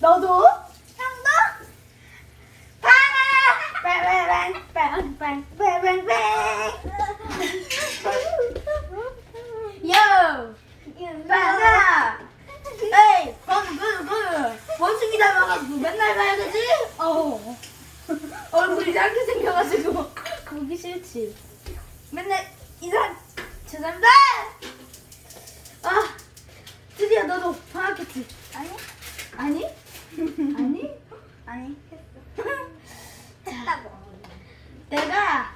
너도? 형도? 빵! 빵빵빵 빵빵빵 요! 빵아! 에이! 건, 그, 그! 원숭이 닮아가지고 맨날 봐야 되지? 어. 얼굴이 이렇게 생겨가지고 보기 싫지. 맨날 인사 죄송합니다. 아 드디어 너도 방학했지? 아니? 아니? 아니? 아니 했어. 했다고. 내가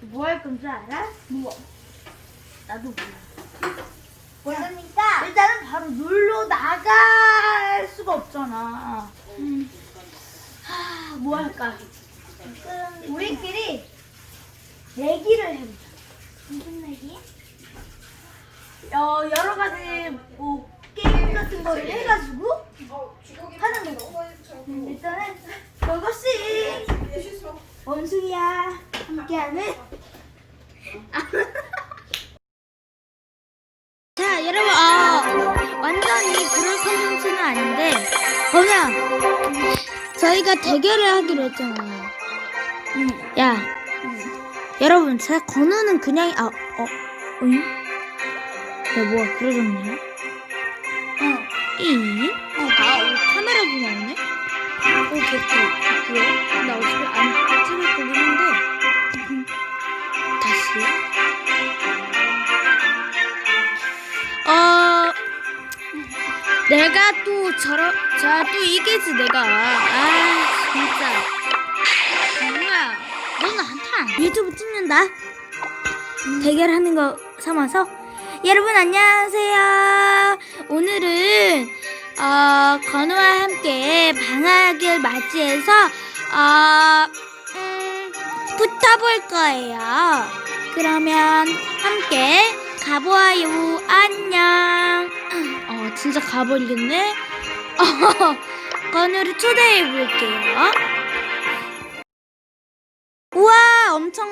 뭐 할 건 줄 알아? 뭐? 나도 몰라. 모릅니까? 일단은 바로 놀러 나갈 수가 없잖아. 하, 뭐 할까? 우리끼리 내기를 해보자. 무슨 얘기? 어, 여러 가지 뭐 같은 거를 해가지고 하는 거. 음, 일단은 그것이 원숭이야 함께하는. 자, 여러분, 어, 완전히 그럴 컨텐츠는 아닌데, 그냥, 저희가 대결을 하기로 했잖아요. 야, 여러분, 제 건우는 그냥, 아, 어, 응? 야, 뭐야, 그러졌네요? 어, 이? 어, 아, 어, 카메라도 나오네? 어, 개꿀, 개꿀. 나 어차피 안 찍을 거긴 한데, 다시. 어, 내가 또 저러, 자, 또 이기지, 내가. 아, 진짜. 뭐야. 너는 한타 유튜브 찍는다. 대결하는 거 삼아서. 여러분, 안녕하세요. 어, 건우와 함께 방학을 맞이해서, 어, 음, 붙어볼 거예요. 그러면 함께 가보아요. 안녕. 어, 진짜 가버리겠네. 어, 건우를 초대해 볼게요. 우와, 엄청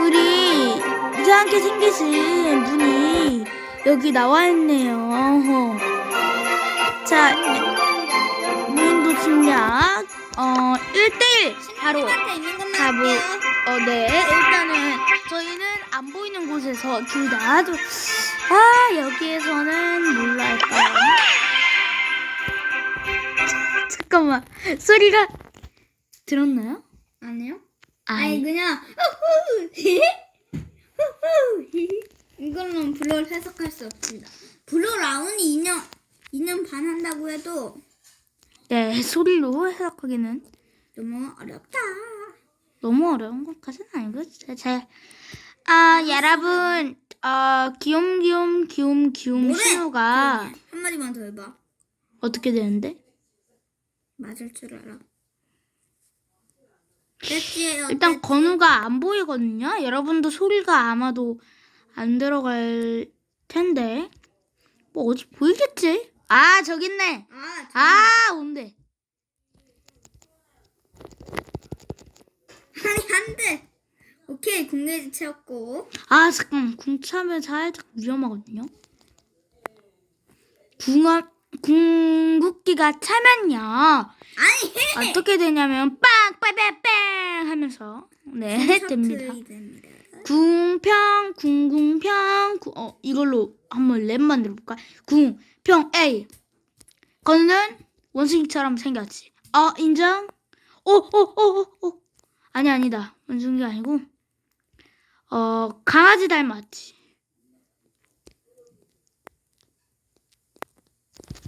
우리 이상하게 생기신 분이 여기 나와 있네요. 어허. 자, 무인도 침략. 어, 1대1 바로 있는. 할게요. 어, 네. 일단은 저희는 안 보이는 곳에서 둘다 아주 아 여기에서는 뭘로 할까요? 잠깐만 소리가 들었나요? 아니요? 아니 아니 그냥 이걸로는 블러를 해석할 수 없습니다. 블러 라운이 2년 2년 반 한다고 해도 네 소리로 해석하기는 너무 어렵다. 너무 어려운 것까지는 아니고 제, 아 여러분 어 귀염귀염 귀염 귀염 뭐래? 신호가 한 마디만 더 해봐. 어떻게 되는데? 맞을 줄 알아. 됐지? 일단? 건우가 안 보이거든요. 여러분도 소리가 아마도 안 들어갈 텐데. 뭐 어디 보이겠지? 아 저기 있네. 아, 아 온대. 아니 안 돼. 오케이 공개지 채웠고. 아 잠깐 궁 차면 살짝 위험하거든요. 궁합 궁극기가 차면요 아니 해. 어떻게 되냐면 빵 빠빠빵 하면서 네 됩니다. 됩니다. 궁평 궁궁평 궁- 어 이걸로 한번 랩 만들어 볼까? 궁평 A 건우는 원숭이처럼 생겼지. 어 인정? 오오오오 아니 아니다 원숭이가 아니고 어 강아지 닮았지.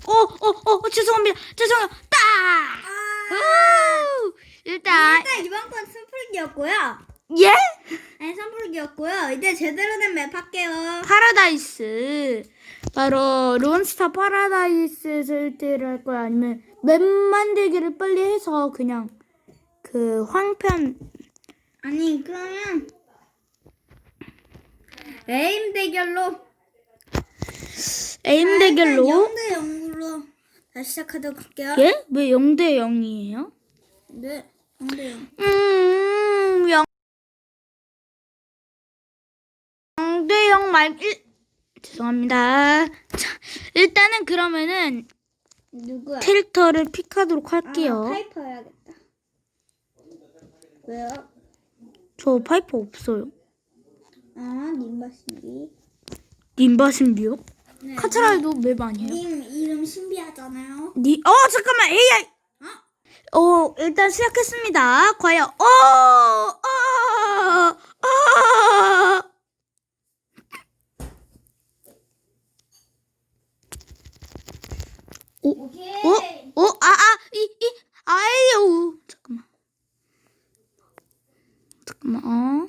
오오오 죄송합니다 죄송해요 딱 우! 일단 일단 이번 건 선풀기였고요. 예 아니 선풀기였고요. 이제 제대로 된 맵 할게요. 파라다이스 바로 론스타 파라다이스 절대를 할 거야 아니면 맵 만들기를 빨리 해서 그냥 그 황편 아니 그러면 에임 대결로 에임 대결로 0대 0으로 다시 시작하도록 할게요. 예? 왜 0대 0이에요? 네. 0대 0. 음 말 1, 죄송합니다. 자, 일단은 그러면은 누구야? 캐릭터를 픽하도록 할게요. 아, 파이퍼 해야겠다. 왜요? 저 파이퍼 없어요. 아, 님바 신비. 님바 신비요? 네. 카트라이도 맵 아니에요? 님 이름 신비하잖아요. 니, 어, 잠깐만, AI! 어, 일단 시작했습니다. 과연, 어, 어, 어, 오, 오케이. 어, 어, 아, 아, 이, 이, 아유, 잠깐만. 잠깐만, 어.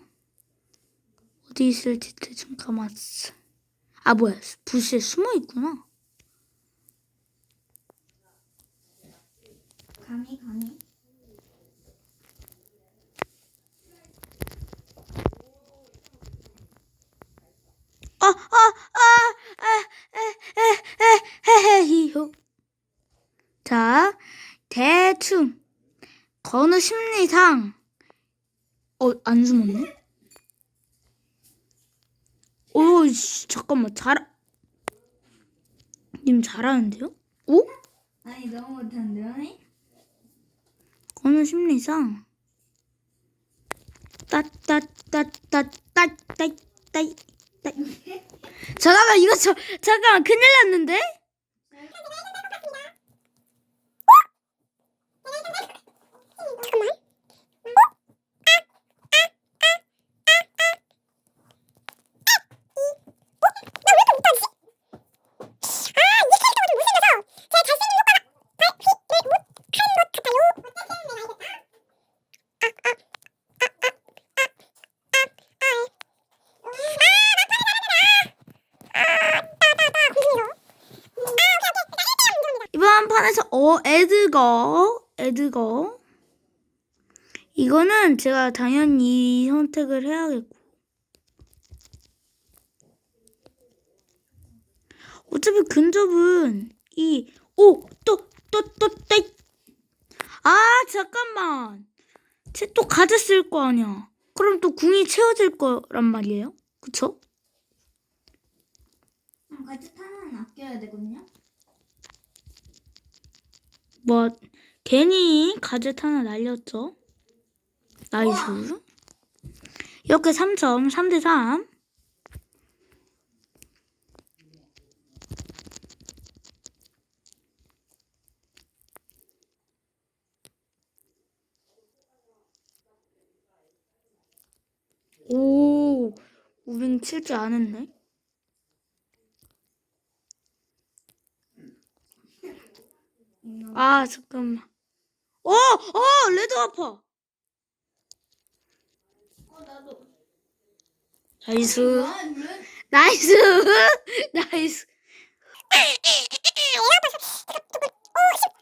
어디 있을지 대충 감았어. 아, 뭐야, 부시에 숨어 있구나. 감히 감히. 아, 아, 아, 에, 에, 에, 에, 에, 히호. 자, 대충. 건우 심리상. 어, 안 숨었네? 오, 씨, 잠깐만, 잘, 님 잘하는데요? 오? 아니 너무 못한데요? 건우 심리상. 따따따따따따따따. 잠깐만, 이거 저, 잠깐만, 큰일 났는데? 이번 판에서 어 에드거 에드거. 이거는 제가 당연히 선택을 해야겠고. 어차피 근접은 이 오 또 또 또 또 아 잠깐만. 쟤또쓸거 아니야. 그럼 또 궁이 채워질 거란 말이에요? 그쵸? 음, 같이 타는 아껴야 되거든요. 뭐 괜히 가젯 하나 날렸죠. 나이스. 이렇게 3점, 3대 3. 오, 우린 칠 줄 아는데. 아, 잠깐만. 어, 어, 레드 아파. 어 나도. 나이스. 아, 왜? 나이스. 나이스.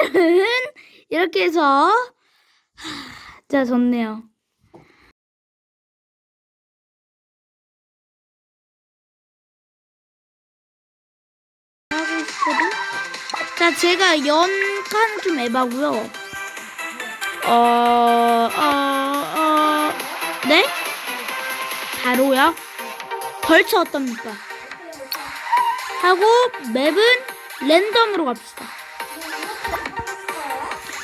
대결은 이렇게 해서 하, 진짜 좋네요. 자 제가 연칸 좀 에바고요. 어, 어, 어, 네? 바로요? 벌처 어떻습니까? 하고 맵은 랜덤으로 갑시다.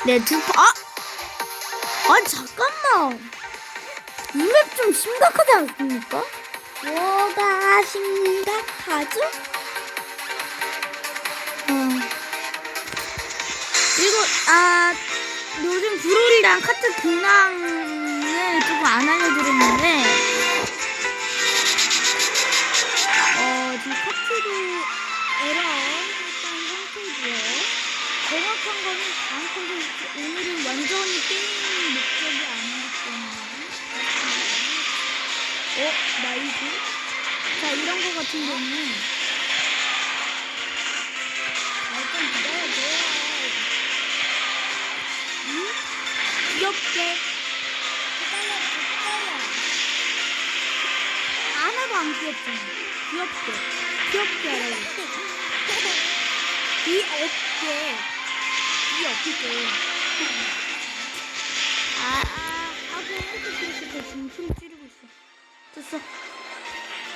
네, 두 번. 아! 아, 잠깐만. 이 맵 좀 심각하지 않습니까? 뭐가 심각하죠? 어. 그리고, 아, 요즘 브롤이랑 카트 근황을 조금 안 알려드렸는데, 시작한 거는 다음 코드 오늘은 완전히 게임 목적이 아니기 때문에 어? 나이지? 자, 이런 거 같은 경우는 일단 기다려야 돼. 응? 귀엽게. 기다려 기다려 안 해도 안 귀엽잖아 귀엽게 귀엽게 하라고 귀엽게 귀엽게. 아, 아, 아, 그냥 이렇게 그렇게 돼. 지금 춤 추리고 있어. 됐어.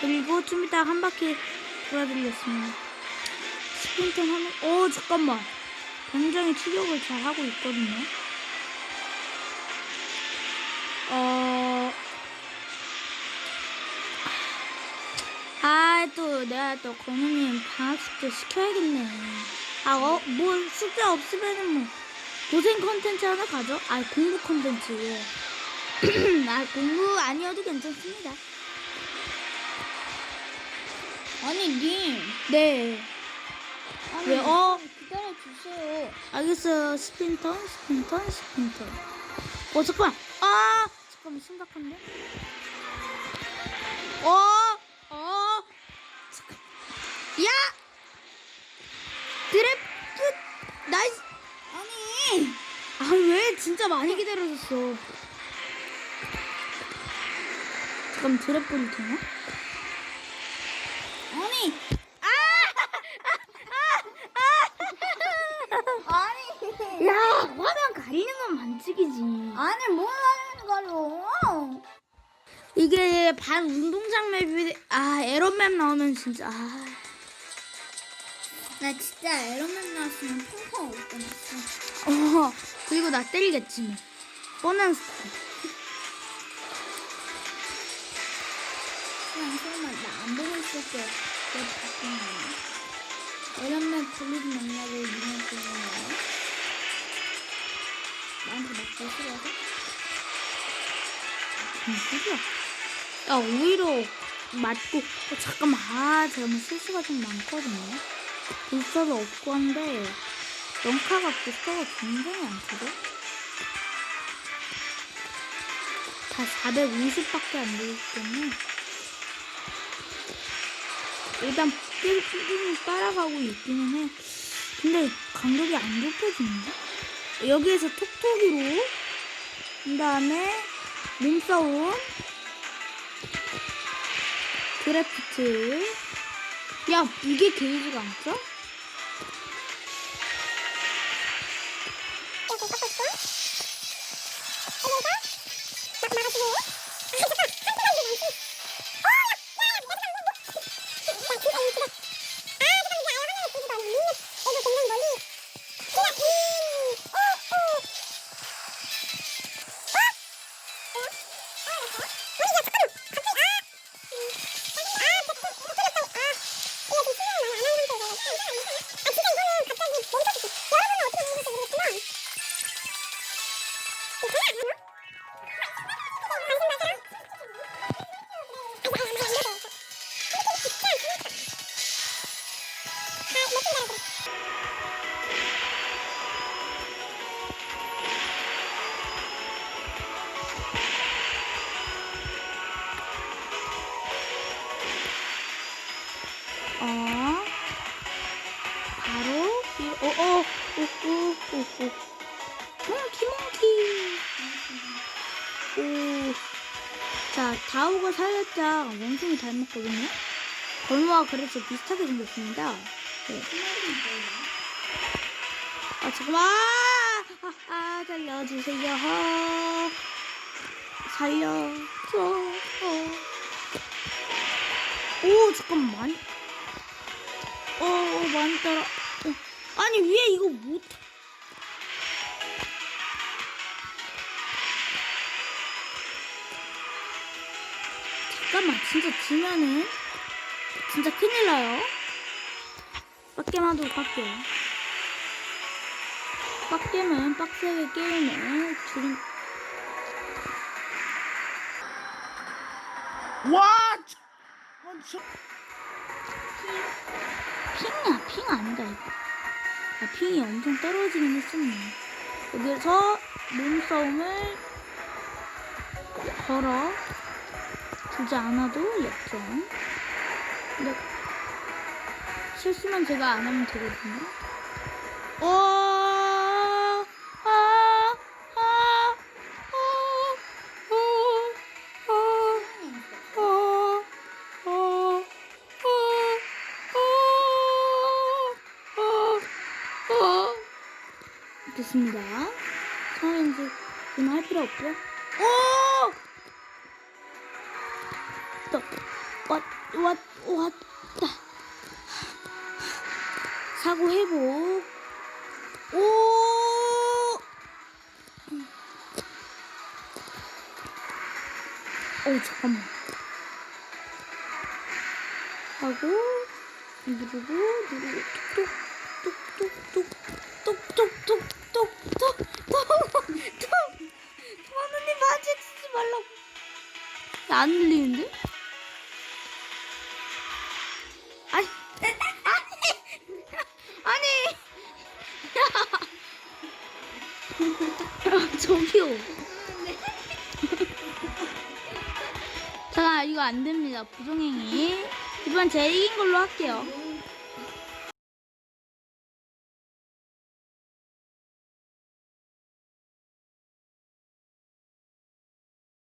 그리고 좀 이따 한 바퀴 돌아드리겠습니다. 스프린턴 하면, 어, 잠깐만. 굉장히 추격을 잘 하고 있거든요. 어, 아, 또 내가 또 건우님 방학 숙제 시켜야겠네. 아, 어, 뭐 숙제 없으면은 뭐 고생 컨텐츠 하나 가져? 아, 공부 컨텐츠. 아, 공부 아니어도 괜찮습니다. 아니, 님. 네. 아니, 왜, 어? 기다려 주세요. 알겠어요. 스핀턴, 스핀턴, 스핀턴. 어, 잠깐만. 아! 잠깐만, 심각한데? 어! 어! 잠깐. 야! 드래프트! 나이스! 아니. 아, 왜? 진짜 많이 기다려줬어. 잠깐 드래프트 되나? 아니. 아니. 야, 화면 가리는 건 반칙이지. 아니, 뭘 하는 거로? 이게 반 운동장 맵이, 아, 에러 맵 나오면 진짜, 아. 나 진짜 에러맨 나왔으면 펑펑 울 뻔했어. 어, 그리고 나 때리겠지, 뭐. 뻔한 스타일. 그냥 설마 나 안 보고 있을게. 내 바꾸네. 에러맨 불리지 말라고 니네 보는 거야? 나한테 맞기 싫어서? 무슨? 야, 오히려 맞고, 어, 잠깐만, 아, 제가 뭐 실수가 좀 많거든요. 불서도 없고 한데, 런카가 불서가 굉장히 많거든? 다 450밖에 안 되기 때문에, 일단 꾸준히 따라가고 있기는 해. 근데 간격이 안 좁혀지는데? 여기에서 톡톡이로, 그 다음에 몸싸움, 드래프트. 야, 이게 게이지가 안 써? 자, 다우가 살짝 원숭이 닮았거든요. 건우와 그래서 비슷하게 생겼습니다. 네. 아, 잠깐만! 아, 아, 살려주세요. 살려줘. 오, 잠깐만. 어, 어, 많이 따라. 어. 아니, 위에 이거 못. 잠깐만, 진짜 지면은 진짜 큰일 나요. 빡게임 하도록 할게요. 빡게임은 빡세게 게임을. What? 아, 저... 핑이야, 핑 아니다, 이거. 아, 핑이 엄청 떨어지긴 했었네. 여기서 몸싸움을 걸어 두지 않아도 역전. 근데 실수만 제가 안 하면 되거든요. 오! 됐습니다. 저는 이제 그만 할 필요 없고요. 오! 또, 왔, 왔, 왔다. 사고 회복. 오! 오, 잠깐만. 하고, 누르고, 누르고, 아직 쓰지 말라고. 야, 안 들리는데? 부정행위. 이번 제 이긴 걸로 할게요.